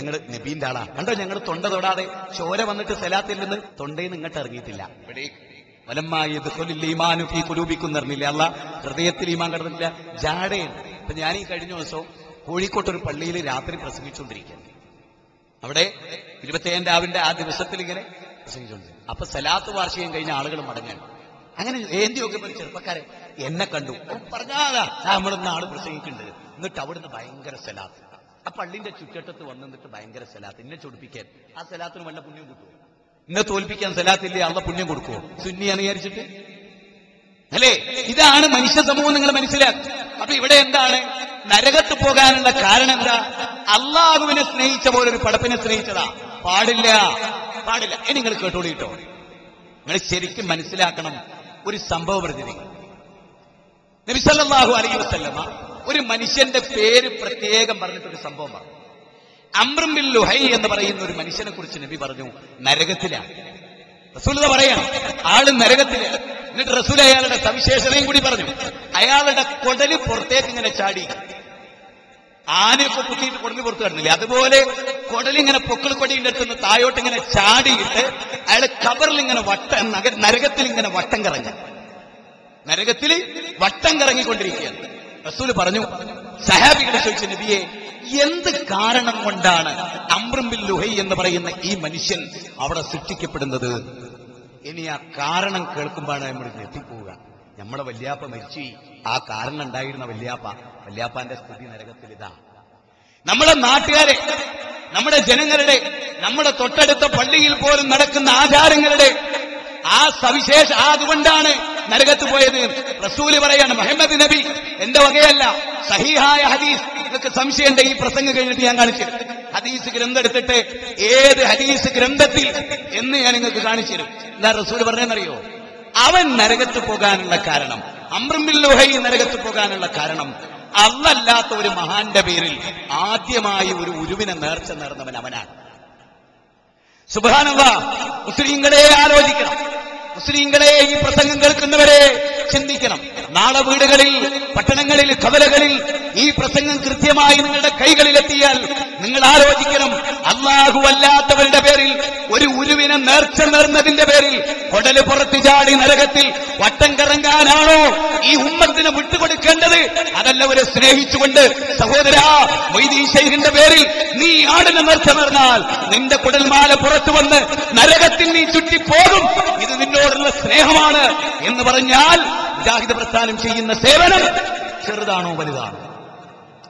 ഞങ്ങൾ നബീന്റെ ആളാ. കണ്ടോ ഞങ്ങൾ തൊണ്ട തൊടാതെ ചോര വന്നിട്ട് സലാത്തിൽ നിന്ന് തൊണ്ടയിൽ നിന്ന് ഇങ്ങോട്ട് ഇറങ്ങിയിട്ടില്ല. ഫീ കുലൂബിക്കും പറഞ്ഞില്ല അല്ല ഹൃദയത്തിൽ ഈമാൻ കിടന്നില്ല ജാടയാണ് ഇപ്പൊ ഞാൻ ഈ കഴിഞ്ഞ ദിവസം കോഴിക്കോട്ട് ഒരു പള്ളിയിൽ രാത്രി പ്രസംഗിച്ചുകൊണ്ടിരിക്കുകയാണ്. അവിടെ ഇരുപത്തേഴാം രാവിന്റെ ആ ദിവസത്തിൽ ഇങ്ങനെ പ്രസംഗിച്ചുകൊണ്ടിരിക്കും അപ്പൊ സലാത്ത് വാർഷികം കഴിഞ്ഞ ആളുകൾ മടങ്ങാൻ അങ്ങനെ ഏന്തി നോക്കിയപ്പോ ഒരു ചെറുപ്പക്കാരൻ എന്നെ കണ്ടു. പറഞ്ഞാ പറഞ്ഞാതാ നമ്മളിന്ന് ആൾ പ്രസംഗിക്കുന്നുണ്ട്. എന്നിട്ട് അവിടുന്ന് ഭയങ്കര സലാത്ത്. ആ പള്ളിന്റെ ചുറ്റട്ടത്ത് വന്നിട്ട് ഭയങ്കര സലാത്ത്. എന്നെ ചൊടിപ്പിക്കാൻ. ആ സലാത്തിന് വല്ല പുണ്യം കിട്ടുമോ എന്നെ തോൽപ്പിക്കാൻ സലാത്തില്ലേ? അള്ള പുണ്യം കൊടുക്കുമോ സുന്നി വിചാരിച്ചിട്ട്? അല്ലേ? ഇതാണ് മനുഷ്യ സമൂഹം നിങ്ങൾ മനസ്സിലാക്കുക അപ്പൊ ഇവിടെ എന്താണ്? നരകത്ത് പോകാനുള്ള കാരണം എന്താ? അള്ളാഹുവിനെ സ്നേഹിച്ച പോലെ ഒരു പടപ്പിനെ സ്നേഹിച്ചതാ. പാടില്ല. പാടില്ല. ഇനി നിങ്ങൾ കേട്ടോളിട്ടോ നിങ്ങൾ ശരിക്കും മനസ്സിലാക്കണം ഒരു സംഭവ പ്രതിനിധി നബിസല്ലാഹു വസല്ലമ ഒരു മനുഷ്യന്റെ പേര് പ്രത്യേകം പറഞ്ഞിട്ടൊരു സംഭവം പറഞ്ഞു അമ്രംബിൽ ലുഹൈ എന്ന് പറയുന്ന ഒരു മനുഷ്യനെ കുറിച്ച് നബി പറഞ്ഞു നരകത്തിലാണ്. റസൂലത പറയണം ആൾ നരകത്തിൽ എന്നിട്ട് റസൂൽ അയാളുടെ സവിശേഷതയും കൂടി പറഞ്ഞു അയാളുടെ കൊടൽ പുറത്തേക്ക് ഇങ്ങനെ ചാടി. ആനയൊക്കെ കുത്തിയിട്ട് കൊടൽ പുറത്ത് കിടന്നില്ലേ? അതുപോലെ കൊടലിങ്ങനെ പൊക്കിൾ കൊടിയുടെ അടുത്ത് നിന്ന് തായോട്ട് ഇങ്ങനെ ചാടിയിട്ട് അയാൾ കബറിൽ ഇങ്ങനെ വട്ടം നരകത്തിൽ ഇങ്ങനെ വട്ടം കറങ്ങി. നരകത്തിൽ വട്ടം കറങ്ങിക്കൊണ്ടിരിക്കുകയാണ്. റസൂൽ പറഞ്ഞു സഹാബികളെ ചോദിച്ച നബിയെ എന്ത് കാരണം കൊണ്ടാണ് അമ്രംബിൽ ലുഹൈ എന്ന് പറയുന്ന ഈ മനുഷ്യൻ അവിടെ സൃഷ്ടിക്കപ്പെടുന്നത്? ഇനി ആ കാരണം കേൾക്കുമ്പോഴാണ് നമ്മൾ ഞെട്ടിപ്പോവുക നമ്മളെ വല്യാപ്പ മരിച്ചു. ആ കാരണം ഉണ്ടായിരുന്ന വല്യാപ്പ. വല്യാപ്പാന്റെ സ്ഥിതി നരകത്തിൽ ഇതാ. നമ്മുടെ നാട്ടുകാരെ നമ്മുടെ ജനങ്ങളുടെ നമ്മുടെ തൊട്ടടുത്ത പള്ളിയിൽ പോലും നടക്കുന്ന ആചാരങ്ങളുടെ ആ സവിശേഷ അതുകൊണ്ടാണ് നരകത്ത് പോയത്. റസൂൽ പറയാണ് മുഹമ്മദ് നബി എന്റെ വകയല്ല. സഹിഹായ ഹദീസ്. നിങ്ങൾക്ക് സംശയമുണ്ട് ഈ പ്രസംഗം കഴിഞ്ഞിട്ട് ഞാൻ കാണിച്ചു. ഹദീസ് ഗ്രന്ഥം എടുത്തിട്ട് ഏത് ഹദീസ് ഗ്രന്ഥത്തിൽ എന്ന് ഞാൻ നിങ്ങൾക്ക് കാണിച്ചു തരും. എന്താ റസൂൽ പറഞ്ഞെന്നറിയോ അവൻ നരകത്ത് പോകാനുള്ള കാരണം അമൃമിൽ ലോഹയിൽ നരകത്ത് പോകാനുള്ള കാരണം അള്ളല്ലാത്ത ഒരു മഹാന്റെ പേരിൽ ആദ്യമായി ഒരു ഉരുവിനെ നേർച്ച നേർന്നവൻ അവനാണ്. സുബാനുള്ള മുസ്ലിങ്ങളെ ആലോചിക്കണം. മുസ്ലിങ്ങളെ ഈ പ്രസംഗം കേൾക്കുന്നവരെ ചിന്തിക്കണം. നാളെ വീടുകളിൽ പട്ടണങ്ങളിൽ കവലകളിൽ ഈ പ്രസംഗം കൃത്യമായി നിങ്ങളുടെ കൈകളിലെത്തിയാൽ നിങ്ങൾ ആലോചിക്കണം. അള്ളാഹു അല്ലാത്തവരുടെ പേരിൽ ഒരു ഉരുവിനെ നേർച്ച നേർന്നതിന്റെ പേരിൽ കൊടൽ പുറത്തു ചാടി നരകത്തിൽ വട്ടം കറങ്ങാനാണോ ഈ ഉമ്മത്തിന് വിട്ടുകൊടുക്കേണ്ടത്? അതല്ലവരെ സ്നേഹിച്ചുകൊണ്ട് സഹോദര ഷെയ്ഖിന്റെ പേരിൽ നീ ആടിനെ നേർച്ച നേർന്നാൽ നിന്റെ കുടൽമാല പുറത്തു വന്ന് നരകത്തിൽ നീ ചുറ്റിപ്പോകും. ഇത് സ്നേഹമാണ് എന്ന് പറഞ്ഞാൽ മുജാഹിദ് പ്രസ്ഥാനം ചെയ്യുന്ന സേവനം ചെറുതാണോ വലുതാണോ?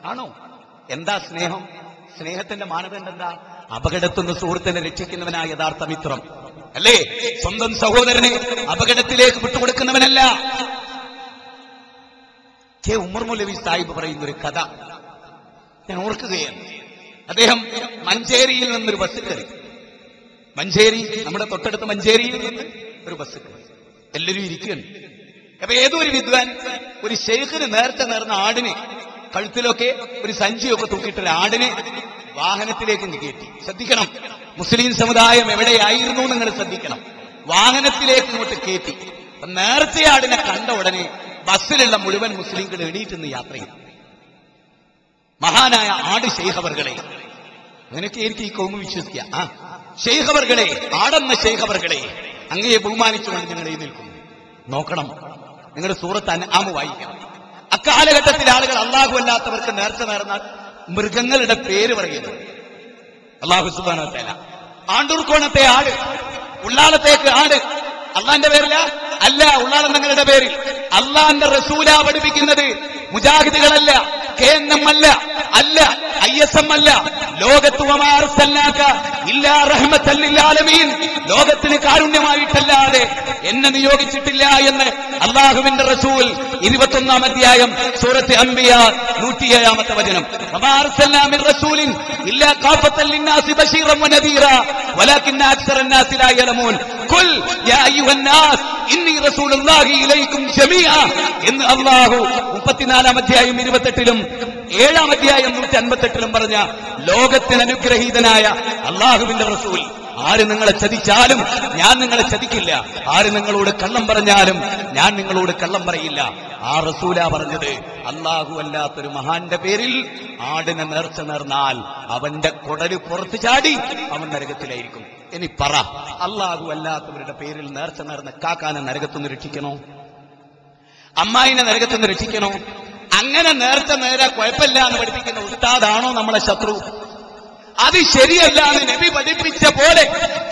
ആണോ? എന്താ സ്നേഹം? സ്നേഹത്തിന്റെ മാനദണ്ഡം എന്താ? അപകടത്തുനിന്ന് സുഹൃത്തിനെ രക്ഷിക്കുന്നവനായ യഥാർത്ഥ മിത്രം. അല്ലേ? സ്വന്തം സഹോദരനെ അപകടത്തിലേക്ക് വിട്ടുകൊടുക്കുന്നവനല്ല. കെ ഉമർ മൗലവി സാഹിബ് പറയുന്ന ഒരു കഥ ഞാൻ ഓർക്കുകയാണ്. അദ്ദേഹം മഞ്ചേരിയിൽ നിന്നൊരു ബസ് കയറി. മഞ്ചേരി നമ്മുടെ തൊട്ടടുത്ത് മഞ്ചേരിയിൽ നിന്ന് ഒരു ബസ് കയറി എല്ലാവരും ഇരിക്കുകയാണ്. അപ്പൊ ഏതോ ഒരു വിദ്വാൻ ഒരു ഷെയ്ഖിന് നേരത്തെ നേർന്ന ആടിനെ കഴുത്തിലൊക്കെ ഒരു സഞ്ചിയൊക്കെ തൂക്കിയിട്ടൊരു ആടിനെ വാഹനത്തിലേക്ക് കയറ്റി. ശ്രദ്ധിക്കണം. മുസ്ലിം സമുദായം എവിടെയായിരുന്നു നിങ്ങൾ ശ്രദ്ധിക്കണം. വാഹനത്തിലേക്ക് ഇങ്ങോട്ട് കയറ്റി. ആടിനെ കണ്ട ഉടനെ ബസ്സിലുള്ള മുഴുവൻ മുസ്ലിംകൾ എണീറ്റ് നിന്ന് യാത്ര ചെയ്തു. മഹാനായ ആട് ശൈഖവർകളെ അങ്ങനെയൊക്കെ എനിക്ക് ഈ കോമ വിശ്വസിക്കുക. ആ ശൈഖവർകളെ ആടെന്ന ശൈഖവർകളെ അങ്ങയെ ബഹുമാനിച്ചുകൊണ്ട് നിങ്ങൾ ഈ നിൽക്കുന്നു. നോക്കണം. നിങ്ങളുടെ സൂറത്ത് അനാമ വായിക്കണം. അക്കാലഘട്ടത്തിൽ ആളുകൾ അള്ളാഹു അല്ലാത്തവർക്ക് നേർച്ച നേർന്നാൽ മൃഗങ്ങളുടെ പേര് പറയുന്നു. അള്ളാഹു സുബാനത്തേല ആണ്ടൂർക്കോണത്തെ ആട് ഉള്ളാളത്തേക്ക് ആട്. അള്ളാന്റെ പേരില്ല അല്ല ഉള്ളാളം തങ്ങളുടെ പേരിൽ. അള്ളാന്റെ റസൂല പഠിപ്പിക്കുന്നത് മുജാഹിദുകളല്ല കെ എൻ എം അല്ല അല്ല ഐ എസ് എം അല്ല ലോകത്ത് ലോകത്തിന് കാരുണ്യമായിട്ടല്ലാതെ എന്നെ നിയോഗിച്ചിട്ടില്ല എന്ന് അള്ളാഹുവിന്റെ റസൂൽ ഇരുപത്തൊന്നാം അധ്യായം സൂറത്ത് അംബിയ നൂറ്റിയേഴാമത്തെ വചനം. റസൂലിൻ എന്ന് അല്ലാഹു അധ്യായം ഇരുപത്തെട്ടിലും ഏഴാം അധ്യായം നൂറ്റി അൻപത്തെട്ടിലും പറഞ്ഞ ലോകത്തിന് അനുഗ്രഹീതനായ അള്ളാഹുവിന്റെ റസൂൽ ആര് നിങ്ങളെ ചതിച്ചാലും ഞാൻ നിങ്ങളെ ചതിക്കില്ല. ആര് നിങ്ങളോട് കള്ളം പറഞ്ഞാലും ഞാൻ നിങ്ങളോട് കള്ളം പറയില്ല. ആ റസൂല പറഞ്ഞത് അള്ളാഹു അല്ലാത്തൊരു മഹാന്റെ പേരിൽ ആടിനെ നേർച്ച നേർന്നാൽ അവന്റെ കുടൽ പുറത്തു ചാടി അവൻ നരകത്തിലായിരിക്കും. ഇനി പറ അള്ളാഹു അല്ലാത്തവരുടെ പേരിൽ നേർച്ച നേർന്ന കാക്കാനെ നരകത്തുനിന്ന് രക്ഷിക്കണോ? അമ്മായിനെ നരകത്തുനിന്ന് രക്ഷിക്കണോ? അങ്ങനെ നേർച്ച നേരെ കുഴപ്പമില്ല എന്ന് പഠിപ്പിക്കുന്ന ഉസ്താദാണോ നമ്മളെ ശത്രു? അത് ശരിയല്ല എന്ന് നബി പഠിപ്പിച്ച പോലെ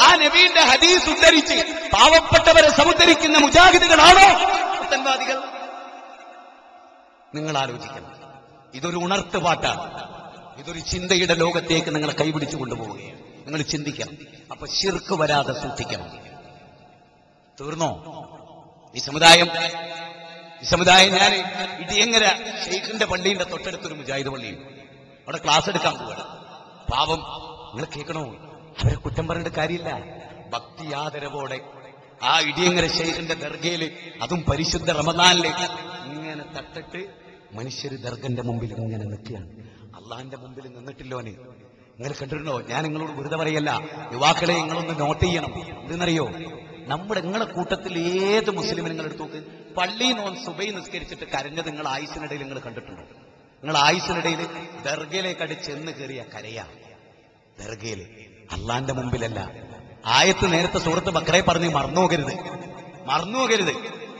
ആ നബീന്റെ ഹദീസ് ഉദ്ധരിച്ച് പാവപ്പെട്ടവരെ സമുദ്ധരിക്കുന്ന മുജാഹിദുകളാണോ പുത്തൻവാദികൾ നിങ്ങൾ ആലോചിക്കണം. ഇതൊരു ഉണർത്ത് പാട്ടാണ്. ഇതൊരു ചിന്തയുടെ ലോകത്തേക്ക് നിങ്ങളെ കൈപിടിച്ചു കൊണ്ടുപോവുകയാണ്. നിങ്ങൾ ചിന്തിക്കണം. അപ്പൊ ശിർക്ക് വരാതെ സൂക്ഷിക്കണം. തീർന്നോ? ഈ സമുദായം ഈ സമുദായം ഞാൻ ഇടിയങ്ങര ഷെയ്ഖിന്റെ പള്ളിയുടെ തൊട്ടടുത്തൊരു മുജാഹിദ് പള്ളിയും അവിടെ ക്ലാസ് എടുക്കാൻ പോവാണ്. പാവം നിങ്ങൾ കേൾക്കണോ? അവരെ കുറ്റം പറഞ്ഞിട്ട് കാര്യമില്ല. ഭക്തിയാദരവോടെ ആ ഇടിയങ്ങര ഷെയ്ഖിന്റെ ദർഗയിൽ അതും പരിശുദ്ധ റമദാനിൽ ഇങ്ങനെ തട്ടിട്ട് മനുഷ്യർ ദർഗന്റെ മുമ്പിൽ ഇങ്ങനെ നിൽക്കുകയാണ്. അള്ളാഹിന്റെ മുമ്പിൽ നിന്നിട്ടില്ലോനെ നിങ്ങൾ കണ്ടിട്ടുണ്ടോ? ഞാൻ നിങ്ങളോട് വെറുതെ പറയല്ല. യുവാക്കളെ നിങ്ങളൊന്ന് നോട്ട് ചെയ്യണം. എന്തെന്നറിയോ? നമ്മുടെ നിങ്ങളെ കൂട്ടത്തിൽ ഏത് മുസ്ലിമിനെ നിങ്ങൾ എടുത്തു നോക്ക്? പള്ളിയിൽ നോൻ സുബൈ നിസ്കരിച്ചിട്ട് കരഞ്ഞത് നിങ്ങൾ ആയുസിനിടയിൽ നിങ്ങൾ കണ്ടിട്ടുണ്ടോ? നിങ്ങൾ ആയുസിനിടയിൽ ദർഗയിലേക്കടി ചെന്ന് കയറിയ കരയാ. ദർഗയിൽ. അള്ളാന്റെ മുമ്പിലല്ല. ആയത്ത് നേരത്തെ സുഹൃത്ത് ബക്രയെ പറഞ്ഞ് മറന്നു പോകരുത്. മറന്നു പോകരുത്.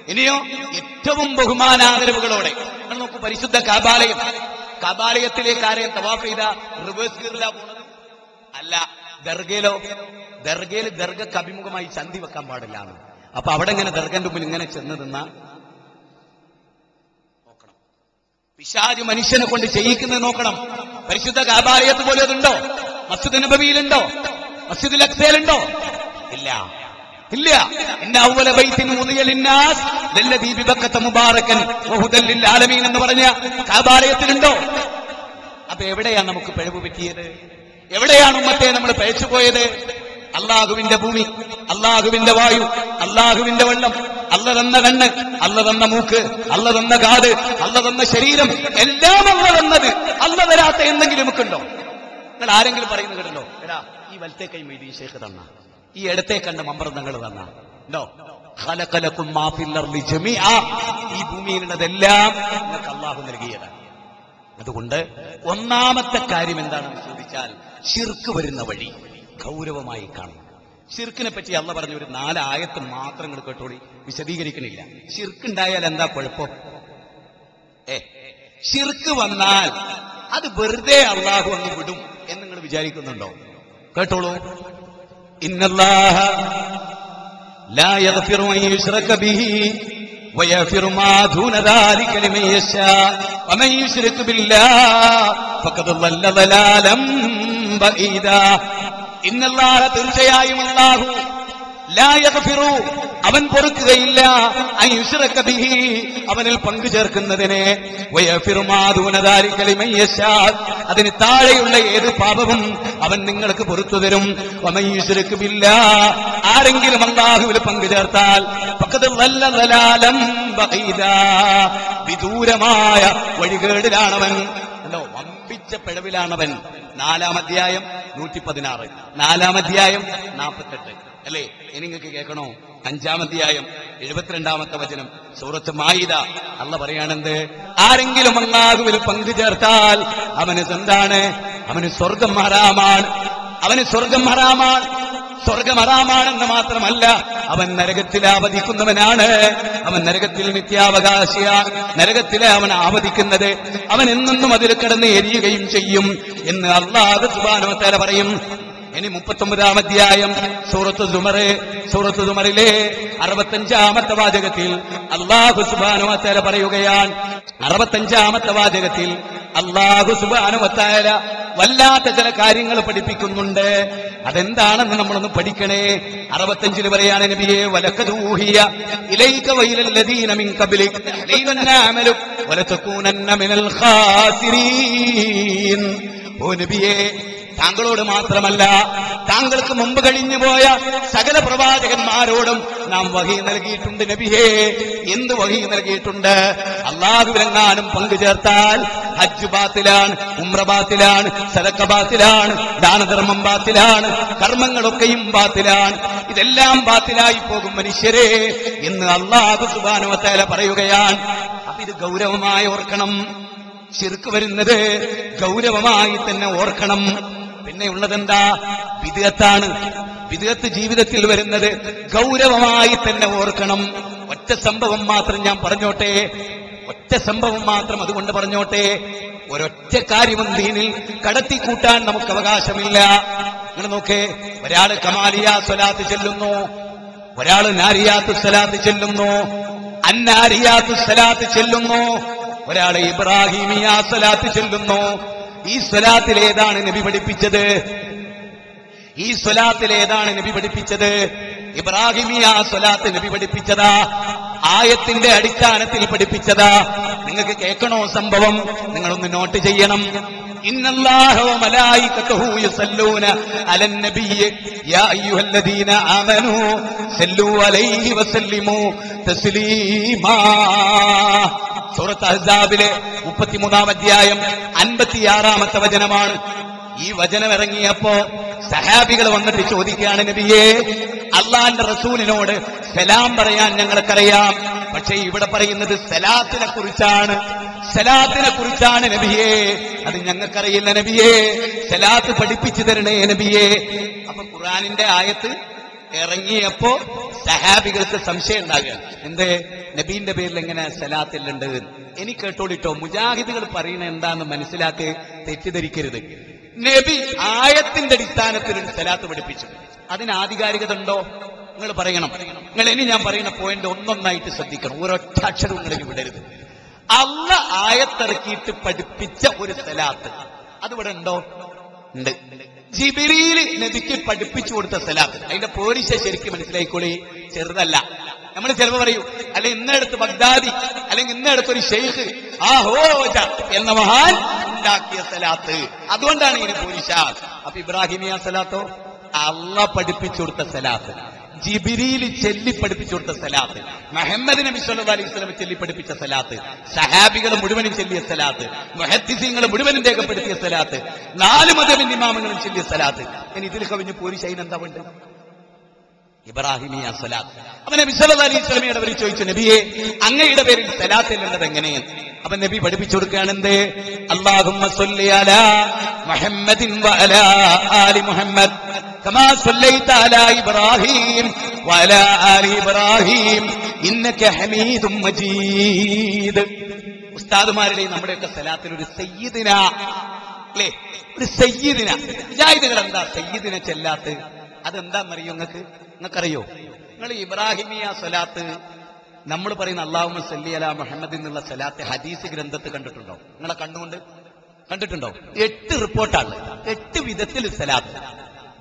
ഇനിയോ ഏറ്റവും ബഹുമാനാദരവുകളോടെ നിങ്ങൾ നോക്കൂ പരിശുദ്ധ കാബാലയം. കാബാലയത്തിലേക്ക് ആരെയും തവാഫ് ചെയ്ത? റിവേഴ്സ് അല്ല. ദർഗയിലോ ദർഗയിൽ ദർഗക്ക് അഭിമുഖമായി ചന്തി വെക്കാൻ പാടില്ല അപ്പൊ അവിടെ ഇങ്ങനെ ദർഗന്റെ മുമ്പിൽ ഇങ്ങനെ ചെന്ന് നിന്ന നോക്കണം. പിശാജ് മനുഷ്യനെ കൊണ്ട് ചെയ്യിക്കുന്നത് നോക്കണം. പരിശുദ്ധ കാബാലയത്ത് പോലെ അതുണ്ടോ? മസ്ജിദ് നബവിയിലുണ്ടോ? മസ്ജിദ് ലക്സയിലുണ്ടോ ഇല്ല. ഇല്ല. എന്ന് പറഞ്ഞ കാബാലയത്തിലുണ്ടോ? അപ്പൊ എവിടെയാണ് നമുക്ക് പിഴവ് പറ്റിയത്? എവിടെയാണ് ഉമ്മത്തെ നമ്മൾ പഴച്ചുപോയത് അള്ളാഹുവിന്റെ ഭൂമി അള്ളാഹുവിന്റെ വായു അള്ളാഹുവിന്റെ വെള്ളം അല്ല തന്ന കണ്ണ് അല്ല തന്ന മൂക്ക് അല്ല തന്ന കാട് അല്ല തന്ന ശരീരം എല്ലാം അല്ല തന്നത്. അല്ല തരാത്ത എന്തെങ്കിലും നമുക്കുണ്ടോ നിങ്ങൾ ആരെങ്കിലും പറയുന്നത് കേട്ടല്ലോ എടാ ഈ വലത്തെ കൈ മൊയ്തീൻ ഷേഖ് തന്ന. ഈ ഇടത്തെ കണ്ട മമ്പർന്നങ്ങൾ തന്ന. ഈ ഭൂമിയിലുള്ളതെല്ലാം നിങ്ങൾക്ക് അള്ളാഹു നൽകിയതാണ്. അതുകൊണ്ട് ഒന്നാമത്തെ കാര്യം എന്താണെന്ന് ചോദിച്ചാൽ ശിർക്ക് വരുന്ന വഴി ഗൗരവമായി കാണണം. ശിർക്കിനെ പറ്റി അല്ല പറഞ്ഞ ഒരു നാലായത്ത് മാത്രം നിങ്ങൾ കേട്ടോളി. വിശദീകരിക്കണില്ല. ഷിർക്കുണ്ടായാൽ എന്താ കുഴപ്പം? ഏ ശിർക്ക് വന്നാൽ അത് വെറുതെ അള്ളാഹു അങ്ങ് വിടും എന്ന് നിങ്ങൾ വിചാരിക്കുന്നുണ്ടോ? കേട്ടോളൂ. ഇന്നല്ലാഹ ലാ യഗ്ഫിറു ബിഹി ويغفر ما دون ذلك لمن يشاء ومن يشرك بالله فقد ضل ضلالا بعيدا إن الله തീർച്ചയായും അല്ലാഹു ലാ യഗ്ഫിറു അവൻ പൊറുക്കുകയില്ല. അവനിൽ പങ്കു ചേർക്കുന്നതിനെ അതിന് താഴെയുള്ള ഏത് പാപവും അവൻ നിങ്ങൾക്ക് പൊറത്തു തരും. ബില്ലാ. ആരെങ്കിലും അല്ലാഹുവിൽ പങ്കു ചേർത്താൽ പക്കത്ത് വിദൂരമായ വഴികേടിലാണവൻ. അല്ലോ വമ്പിച്ച പിഴവിലാണവൻ. നാലാം അധ്യായം നൂറ്റി പതിനാറ് നാലാം അധ്യായം നാൽപ്പത്തെട്ട്. അല്ലേ? നിങ്ങൾക്ക് കേൾക്കണോ? അഞ്ചാം അധ്യായം എഴുപത്തിരണ്ടാമത്തെ വചനം സൂറത്ത് മായിദ. അല്ല പറയാണെന്ത് ആരെങ്കിലും അങ്ങാതുവിൽ പങ്കു ചേർത്താൽ അവന് എന്താണ്? അവന് സ്വർഗം ഹറാമാണ്. അവന് സ്വർഗം ഹറാമാണ്. സ്വർഗം ഹറാമാണെന്ന് മാത്രമല്ല അവൻ നരകത്തിൽ ആവധിക്കുന്നവനാണ്. അവൻ നരകത്തിൽ നിത്യാവകാശിയാണ്. നരകത്തിലെ അവൻ ആവധിക്കുന്നത് അവൻ എന്നെന്നും അതിൽ കിടന്ന് എരിയുകയും ചെയ്യും എന്ന് അള്ളാഹ് സുബാനോത്തര പറയും. ഇനി മുപ്പത്തൊമ്പതാം അധ്യായം സൂറത്ത് സുമറ് സൂറത്ത് സുമറിലെ അറുപത്തഞ്ചാമത്തെ വാചകത്തിൽ അള്ളാഹു സുബാനുവത്താല പറയുകയാണ്. അറുപത്തഞ്ചാമത്തെ വാചകത്തിൽ അള്ളാഹു സുബാനുവത്താല വല്ലാത്ത ചില കാര്യങ്ങൾ പഠിപ്പിക്കുന്നുണ്ട്. അതെന്താണെന്ന് നമ്മളൊന്ന് പഠിക്കണേ. അറുപത്തഞ്ചിൽ പറയാണ് നബിയെ വലക്കതൂഹിയ ഇലൈക വൈലല്ലദീന മിൻ ഖാസിരീൻ. ഓ നബിയെ താങ്കളോട് മാത്രമല്ല താങ്കൾക്ക് മുമ്പ് കഴിഞ്ഞു പോയ സകല പ്രവാചകന്മാരോടും നാം വഹി നൽകിയിട്ടുണ്ട് നബിയേ. എന്ത് വഹി നൽകിയിട്ടുണ്ട്? അള്ളാഹുവിലെങ്ങാനും പങ്കു ചേർത്താൽ ഹജ്ജ് ബാത്തിലാണ് ഉമ്ര ബാത്തിലാണ് ബാത്തിലാണ് ദാനധർമ്മം ബാത്തിലാണ് കർമ്മങ്ങളൊക്കെയും ബാത്തിലാണ്. ഇതെല്ലാം ബാത്തിലായി പോകും മനുഷ്യരെ എന്ന് അള്ളാഹു സുബാനുവത്തേല പറയുകയാണ്. അപ്പൊ ഇത് ഗൗരവമായി ഓർക്കണം. ശിർക്ക് വരുന്നത് ഗൗരവമായി തന്നെ ഓർക്കണം. പിന്നെ ഉള്ളതെന്താ? വിദഗത്താണ് വിദഗത്ത് ജീവിതത്തിൽ വരുന്നത് ഗൗരവമായി തന്നെ ഓർക്കണം. ഒറ്റ സംഭവം മാത്രം ഞാൻ പറഞ്ഞോട്ടെ? ഒറ്റ സംഭവം മാത്രം അതുകൊണ്ട് പറഞ്ഞോട്ടെ? ഒരൊറ്റ കാര്യവും ദീനിൽ കടത്തിക്കൂട്ടാൻ നമുക്ക് അവകാശമില്ല. നിങ്ങൾ നോക്കേ ഒരാൾ കമാലിയ സ്വലാത്ത് ചെല്ലുന്നു. ഒരാൾ നാരിയാത്തു സ്വലാത്ത് ചെല്ലുന്നു. അന്നാരിയാത്തു സ്വലാത്ത് ചെല്ലുന്നു. ഒരാൾ ഇബ്രാഹിമിയ സ്വലാത്ത് ചെല്ലുന്നു. ഈ സ്വലാത്തിൽ ഏതാണ് നബി പഠിപ്പിച്ചത്. ഈ സ്വലാത്തിൽ ഏതാണ് നബി പഠിപ്പിച്ചത്. ഇബ്രാഹിമിയ സ്വലാത്ത് നബി പഠിപ്പിച്ചതാ. ആയത്തിന്റെ അടിസ്ഥാനത്തിൽ പഠിപ്പിച്ചതാ. നിങ്ങൾക്ക് കേൾക്കണോ സംഭവം? നിങ്ങളൊന്ന് നോട്ട് ചെയ്യണം. ആമനൂ സൂറത്ത് അഹ്സാബിലെ മുപ്പത്തിമൂന്നാം അധ്യായം അൻപത്തിയാറാമത്തെ വചനമാണ്. ഈ വചനം ഇറങ്ങിയപ്പോ സഹാബികൾ വന്നിട്ട് ചോദിക്കുകയാണ് നബിയെ അള്ളാന്റെ റസൂലിനോട് സലാം പറയാൻ ഞങ്ങൾക്കറിയാം. പക്ഷേ ഇവിടെ പറയുന്നത് സലാത്തിനെ കുറിച്ചാണ്. സലാത്തിനെ കുറിച്ചാണ് നബിയെ. അത് ഞങ്ങൾക്കറിയില്ല നബിയെ. സലാത്ത് പഠിപ്പിച്ചു തരണേ നബിയെ. അപ്പൊ ഖുറാനിന്റെ ആയത്ത് ഇറങ്ങിയപ്പോ സഹാബികൾക്ക് സംശയം ഉണ്ടാകുക. എന്ത്? നബീന്റെ പേരിൽ എങ്ങനെ സലാത്തില്ലുണ്ട് എനിക്ക് കേട്ടോളിട്ടോ? മുജാഹിദുകൾ പറയുന്ന എന്താന്ന് മനസ്സിലാക്കി തെറ്റിദ്ധരിക്കരുത്. നബി ആയത്തിന്റെ അടിസ്ഥാനത്തിൽ ഒരു സലാത്ത് പഠിപ്പിച്ചു. അതിന് ആധികാരികത ഉണ്ടോ? നിങ്ങൾ പറയണം. നിങ്ങൾ ഇനി ഞാൻ പറയുന്ന പോയിന്റ് ഒന്നൊന്നായിട്ട് ശ്രദ്ധിക്കണം. ഒരൊറ്റ അക്ഷരം നിങ്ങളെ വിടരുത്. അല്ല ആയത്തിറക്കിയിട്ട് പഠിപ്പിച്ച ഒരു സലാത്ത്. അതിവിടെ ഉണ്ടോ? ഉണ്ട്. ജിബിരിയിൽ നബിക്ക് പഠിപ്പിച്ചു കൊടുത്ത സലാത്ത്. അതിന്റെ പോലീശ ശരിക്കും മനസ്സിലായിക്കോളി. ചെറുതല്ല. നമ്മൾ ചിലപ്പോ പറയൂ അല്ലെ ഇന്നടുത്ത് ബഗ്ദാദി അല്ലെങ്കിൽ ഇന്നടുത്ത് ഒരു ഷെയ്ഖ് ആ ഹോജ എന്ന മഹാൻ ഉണ്ടാക്കിയ സലാത്ത്. അതുകൊണ്ടാണ് ഇതിന് പോലീശ അപ്പൊ ഇബ്രാഹിമിയ സലാത്തോ? അള്ള പഠിപ്പിച്ചു കൊടുത്ത സലാത്ത്. ജിബിരിയിൽ ചെല്ലി സ്ഥലാത്ത് കൊടുത്ത സലാത്ത്. മുഹമ്മദ് നബി സല്ലാ അലൈഹി വസല്ലം ചെല്ലിപ്പടിപ്പിച്ച സലാത്ത്. സഹാബികൾ മുഴുവനും ചെല്ലിയ സലാത്ത്. മുഹദ്ദിസീങ്ങൾ മുഴുവനും രേഖപ്പെടുത്തിയ സലാത്ത്. നാല് മതമിന്റെ ഇമാമങ്ങളും ചെല്ലിയ സലാത്ത്. ഞാൻ ഇതിൽ കവിഞ്ഞ് പോലീസ് അതിനെന്താ വേണ്ടത്? ഇബ്രാഹിമിയ സലാത്ത്. അവനെ നബി അലി അലൈഹി വസല്ലമയുടെ പേര് ചോദിച്ചു നബിയെ അങ്ങയുടെ പേരിൽ സലാത്ത് എന്നുള്ളത് എങ്ങനെയാണ് അപ്പൊ നബി പഠിപ്പിച്ചു കൊടുക്കുകയാണ് എന്ത് അലാ മുഹമ്മദിൻ മുഹമ്മദ്. കമാ സ്വല്ലൈത അലാ ഇബ്രാഹിം വലാ ആലി ഇബ്രാഹിം ഇന്നക ഹമീദും മജീദ്. ഉസ്താദുമാരുടെ നമ്മുടെയൊക്കെ സലാത്തിൽ ഒരു സയ്യിദിന അല്ലേ? ഒരു സയ്യിദിന. വിചാരിതകൾ എന്താ സയ്യിദിന ചെല്ലാത്ത്? അതെന്താണെന്നറിയോ നിങ്ങൾക്ക് നിങ്ങൾക്കറിയോ നിങ്ങൾ ഇബ്രാഹിമിയ സ്വലാത്ത് നമ്മൾ പറയുന്ന അള്ളാഹുമ സല്ലി അല മുഹമ്മദ് എന്നുള്ള സ്വലാത്ത് ഹദീസ് ഗ്രന്ഥത്ത് കണ്ടിട്ടുണ്ടോ? നിങ്ങളെ കണ്ണുകൊണ്ട് കണ്ടിട്ടുണ്ടോ? എട്ട് റിപ്പോർട്ടാണ് എട്ട് വിധത്തിൽ സ്വലാത്ത്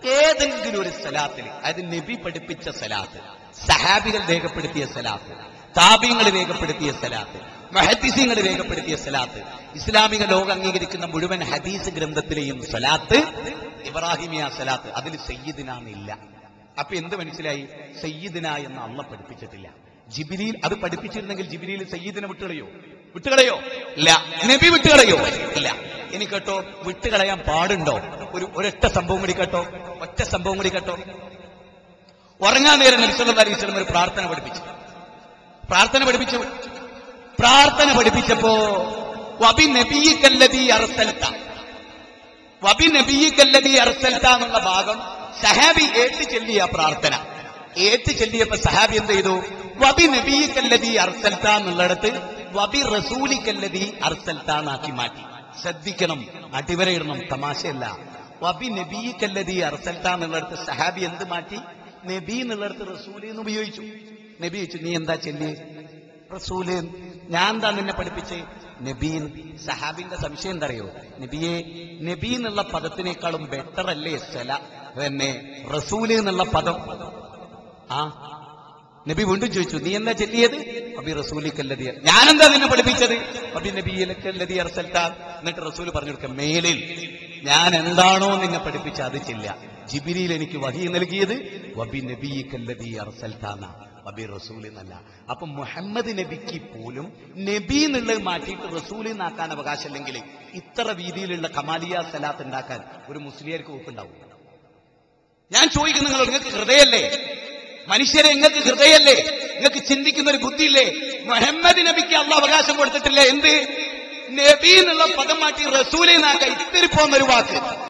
ഏതെങ്കിലും ഒരു സലാത്തിൽ അത് നബി പഠിപ്പിച്ച സലാത്ത് സഹാബികൾ രേഖപ്പെടുത്തിയ സലാത്ത് താപ്യങ്ങൾ രേഖപ്പെടുത്തിയ സ്വലാത്ത് മഹദീസിങ്ങൾ രേഖപ്പെടുത്തിയ സലാത്ത് ഇസ്ലാമിക ലോകം അംഗീകരിക്കുന്ന മുഴുവൻ ഹദീസ് ഗ്രന്ഥത്തിലെയും സ്വലാത്ത് ഇബ്രാഹിമിയ സ്വലാത്ത് അതിൽ സയ്യിദിനാന്നില്ല അപ്പൊ എന്ത് മനസ്സിലായി? സയ്യിദിന എന്ന് അള്ള പഠിപ്പിച്ചിട്ടില്ല. ജിബിലിയിൽ അത് പഠിപ്പിച്ചിരുന്നെങ്കിൽ ജിബിലിയിൽ സയ്യിദിനെ വിട്ടുകളയോ? വിട്ടുകളയോ? ഇല്ല. നബി വിട്ടുകളയോ? ഇല്ല. ഇനി കേട്ടോ വിട്ടുകളയാൻ പാടുണ്ടോ? ഒരു ഒരൊറ്റ സംഭവം കൂടി കേട്ടോ ഒറ്റ സംഭവം കൂടി കേട്ടോ. ഉറങ്ങാൻ നേരം സ്വലം ഒരു പ്രാർത്ഥന പഠിപ്പിച്ചു. പ്രാർത്ഥന പഠിപ്പിച്ചു. പ്രാർത്ഥന പഠിപ്പിച്ചപ്പോ വബി നബിയിക്കല്ലതി അറസൽത്ത വബി നബിയിക്കല്ലതി അറസൽത്ത എന്നുള്ള ഭാഗം സഹാബി ഏറ്റു ചെല്ലിയ പ്രാർത്ഥന. ഏറ്റു ചെല്ലിയപ്പോ സഹാബി എന്ത് ചെയ്തു? വബി നബിയിക്കല്ലതി അർസൽത്ത എന്നുള്ളിടത്ത് വബി റസൂലിക്കല്ലതി അർസൽത്ത എന്നാക്കി മാറ്റി. ശ്രദ്ധിക്കണം അടിവരയിടണം തമാശയല്ല. വബി നബിയിക്കല്ലതി അർസൽത്ത എന്നുള്ളിടത്ത് സഹാബി എന്ത് മാറ്റി? നബി എന്നുള്ളിടത്ത് റസൂലി എന്ന് ഉപയോഗിച്ചു. നബി ചോദിച്ചു നീ എന്താ ചെല്ലി റസൂൽ ഞാൻ എന്താ നിന്നെ പഠിപ്പിച്ച്? നബീൻ സഹാബിന്റെ സംശയം എന്താ അറിയോ നബിയെ നബി എന്നുള്ള പദത്തിനേക്കാളും ബെറ്റർ അല്ലേ സല? തന്നെ റസൂൽ എന്നുള്ള പദം. ആ? നബി വീണ്ടും ചോദിച്ചു നീ എന്താ ചെല്ലിയത്? ഞാനെന്താ നിന്നെ പഠിപ്പിച്ചത്? എന്നിട്ട് റസൂൽ പറഞ്ഞു കൊടുക്ക മേലിൽ ഞാൻ എന്താണോ നിന്നെ പഠിപ്പിച്ച അത് ചില്ല. ജിബിരിയിൽ എനിക്ക് വഹി നൽകിയത് വബി നബിക്കല്ലബി അർസൽത്താന വബി റസൂൽ എന്നല്ല. അപ്പൊ മുഹമ്മദ് നബിക്ക് പോലും നബി എന്നുള്ളത് മാറ്റിയിട്ട് റസൂൽ അവകാശമില്ലെങ്കിൽ ഇത്ര രീതിയിലുള്ള കമാലിയ സലാത്ത് ഉണ്ടാക്കാൻ ഒരു മുസ്ലിയർക്ക് ഒപ്പുണ്ടാവും ഞാൻ ചോദിക്കുന്നു നിങ്ങൾ നിങ്ങൾക്ക് ഹൃദയല്ലേ? മനുഷ്യരെ നിങ്ങൾക്ക് ഹൃദയല്ലേ? നിങ്ങൾക്ക് ചിന്തിക്കുന്ന ഒരു ബുദ്ധിയില്ലേ? മുഹമ്മദ് നബിക്ക് അള്ള അവകാശം കൊടുത്തിട്ടില്ല? എന്ത്? നബി എന്നുള്ള പദം മാറ്റി റസൂലെ നാക്ക ഇത്തിരി പോകുന്ന ഒരു വാക്ക്.